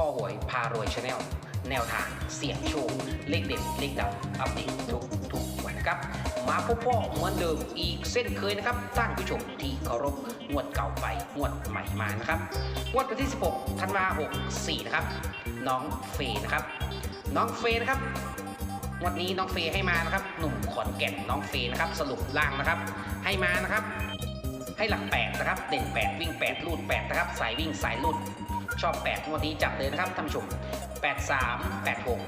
ข้อหวยพารวยชาแนลแนวทางเสี่ยงโชคเลขเด็ดเลขดับอัปเดตทุกทุกวันนะครับ มาพบพ่อเหมือนเดิมอีกเส้นเคยนะครับท่านผู้ชมที่เคารพงวดเก่าไปงวดใหม่มานะครับงวดวันที่ 16ธันวา64นะครับน้องเฟย์นะครับ น้องเฟย์นะครับวันนี้น้องเฟย์ให้มานะครับ หนุ่มขอนแก่นน้องเฟย์นะครับ สรุปล่างนะครับ ให้มานะครับ ให้หลักแปดนะครับเด่นแปดวิ่งแปดลูดแปดนะครับสายวิ่งสายลูดชอบแปดงวดนี้จับเลยนะครับท่านผู้ชมแปดสามแปดหก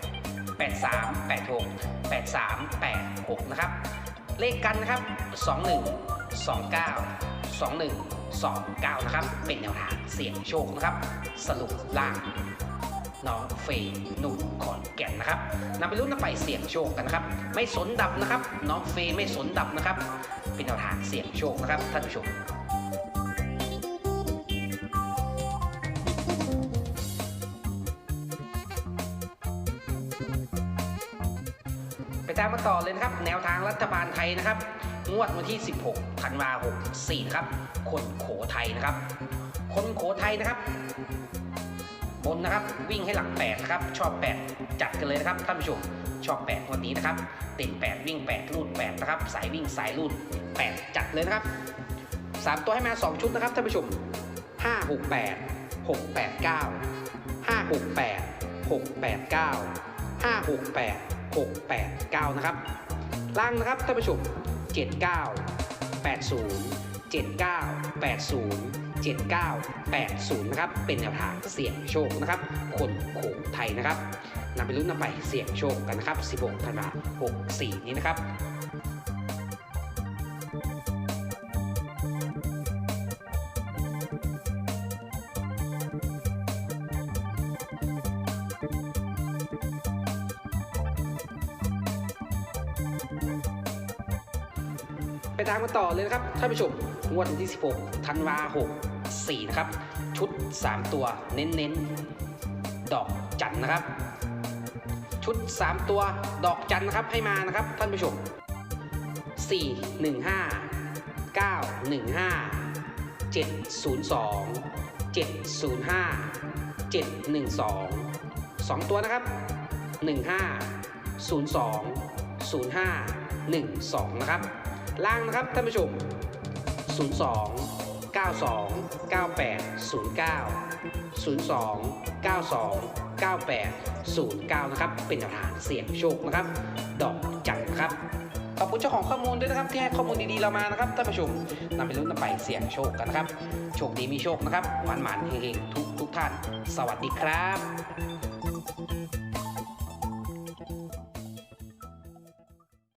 แปดสามแปดหกแปดสามแปดหกนะครับเลขกันนะครับสองหนึ่งสองเก้าสองหนึ่งสองเก้านะครับเป็นแนวทางเสี่ยงโชคนะครับ สรุปล่างน้องเฟยหนุ่มขอนแก่นนะครับนำไปรุ่นนำไปเสี่ยงโชคกันนะครับ ไม่สนดับนะครับ น้องเฟยไม่สนดับนะครับ เป็นแนวทางเสี่ยงโชคนะครับท่านผู้ชมไปตามมาต่อเลยนะครับ แนวทางรัฐบาลไทยนะครับ งวดวันที่ 16ธันวาคม64ครับ คนโขไทยนะครับ คนโขไทยนะครับ บนนะครับวิ่งให้หลักแปดนะครับ ชอบแปดจัดกันเลยนะครับท่านผู้ชม ชอบแปดวันนี้นะครับเด่นแปดวิ่งแปดลูดแปดนะครับ สายวิ่งสายลูดแปดจัดเลยนะครับสามตัวให้มาสองชุดนะครับท่านผู้ชมห้าหกแปดหกแปดเก้าห้าหกแปดหกแปดเก้าห้าหกแปดหกแปดเก้านะครับ ล่างนะครับท่านผู้ชมเจ็ดเก้าแปดศูนย์เจ็ดเก้าแปดศูนย์7980 นะครับ เป็นแนวทางเสี่ยงโชคนะครับ คนโขงไทยนะครับนำไปลุ้นนำไปเสี่ยงโชคกันนะครับ 16ธันวาคม64 นี้นะครับไปตามกันต่อเลยนะครับท่านผู้ชม งวดวันที่ 16ธันวา64นะครับ ชุด 3 ตัวเน้นๆ ดอกจันนะครับ ชุด 3 ตัวดอกจันนะครับให้มานะครับท่านผู้ชม 4 1 5 9 1 5 7 0 2 7 0 5 7 1 2 2 ตัวนะครับ 15 02 05 12 นะครับ ล่างนะครับท่านผู้ชม 02 92 98 09 02 92 98 09 นะครับ เป็นแนวทางเสี่ยงโชคนะครับ ดอกจันครับ ขอบคุณเจ้าของข้อมูลด้วยนะครับ ที่ให้ข้อมูลดีๆเรามานะครับท่านผู้ชมนำไปลุ้นนำไปเสี่ยงโชคกันนะครับ โชคดีมีโชคนะครับหวานหมานๆเฮงๆทุกทุกท่าน สวัสดีครับ